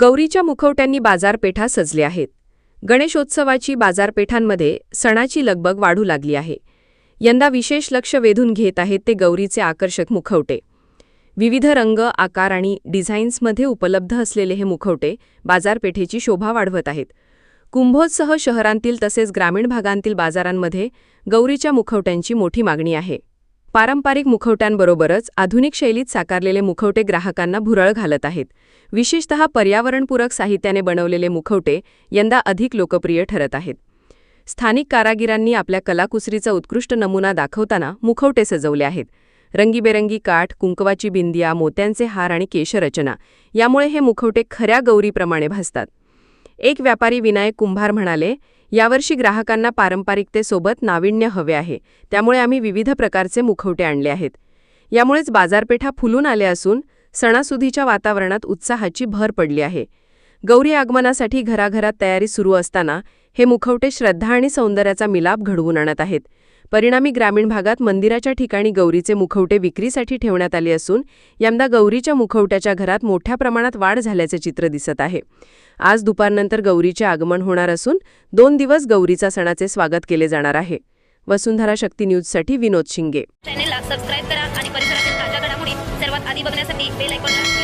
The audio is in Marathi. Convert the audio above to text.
गौरीच्या मुखवट्यांनी बाजारपेठा सजल्या आहेत. गणेशोत्सवाची बाजारपेठांमध्ये सणाची लगबग वाढू लागली आहे. यंदा विशेष लक्ष वेधून घेत आहेत ते गौरीचे आकर्षक मुखवटे. विविध रंग आकार आणि डिझाईन्समध्ये उपलब्ध असलेले हे मुखवटे बाजारपेठेची शोभा वाढवत आहेत. कुंभोजसह शहरांतील तसेच ग्रामीण भागांतील बाजारांमध्ये गौरीच्या मुखवट्यांची मोठी मागणी आहे. पारंपरिक मुखवट्यांबरोबरच आधुनिक शैलीत साकारलेले मुखवटे ग्राहकांना भुरळ घालत आहेत. विशेषतः पर्यावरणपूरक साहित्याने बनवलेले मुखवटे यंदा अधिक लोकप्रिय ठरत आहेत. स्थानिक कारागिरांनी आपल्या कलाकुसरीचा उत्कृष्ट नमुना दाखवताना मुखवटे सजवले आहेत. रंगीबेरंगी काठ कुंकवाची बिंदिया मोत्यांचे हार आणि केशरचना यामुळे हे मुखवटे खऱ्या गौरीप्रमाणे भासतात. एक व्यापारी विनायक कुंभार म्हणाले यावर्षी ग्राहकांना पारंपरिकतेसोबत नाविन्य हवे आहे. त्यामुळे आम्ही विविध प्रकारचे मुखवटे आणले आहेत. यामुळेच बाजारपेठा फुलून आल्या असून सणासुदीच्या वातावरणात उत्साहाची भर पडली आहे. गौरी आगमनासाठी घराघरात तयारी सुरू असताना हे मुखवटे श्रद्धा आणि सौंदर्याचा मिलाप घडवून आणत आहेत. परिणामी ग्रामीण भागात मंदिराच्या ठिकाणी गौरीचे मुखवटे विक्रीसाठी ठेवण्यात आले असून यंदा गौरीच्या मुखवट्याच्या घरात मोठ्या प्रमाणात वाढ झाल्याचे चित्र दिसत आहे. आज दुपारनंतर गौरीचे आगमन होणार असून दोन दिवस गौरीचा सणाचे स्वागत केले जाणार आहे. वसुंधरा शक्ती न्यूजसाठी विनोद शिंगे. चॅनेलला सबस्क्राईब करा आणि परिसरातील ताज्या घडामोडी सर्वात आधी बघण्यासाठी बेल आयकॉनला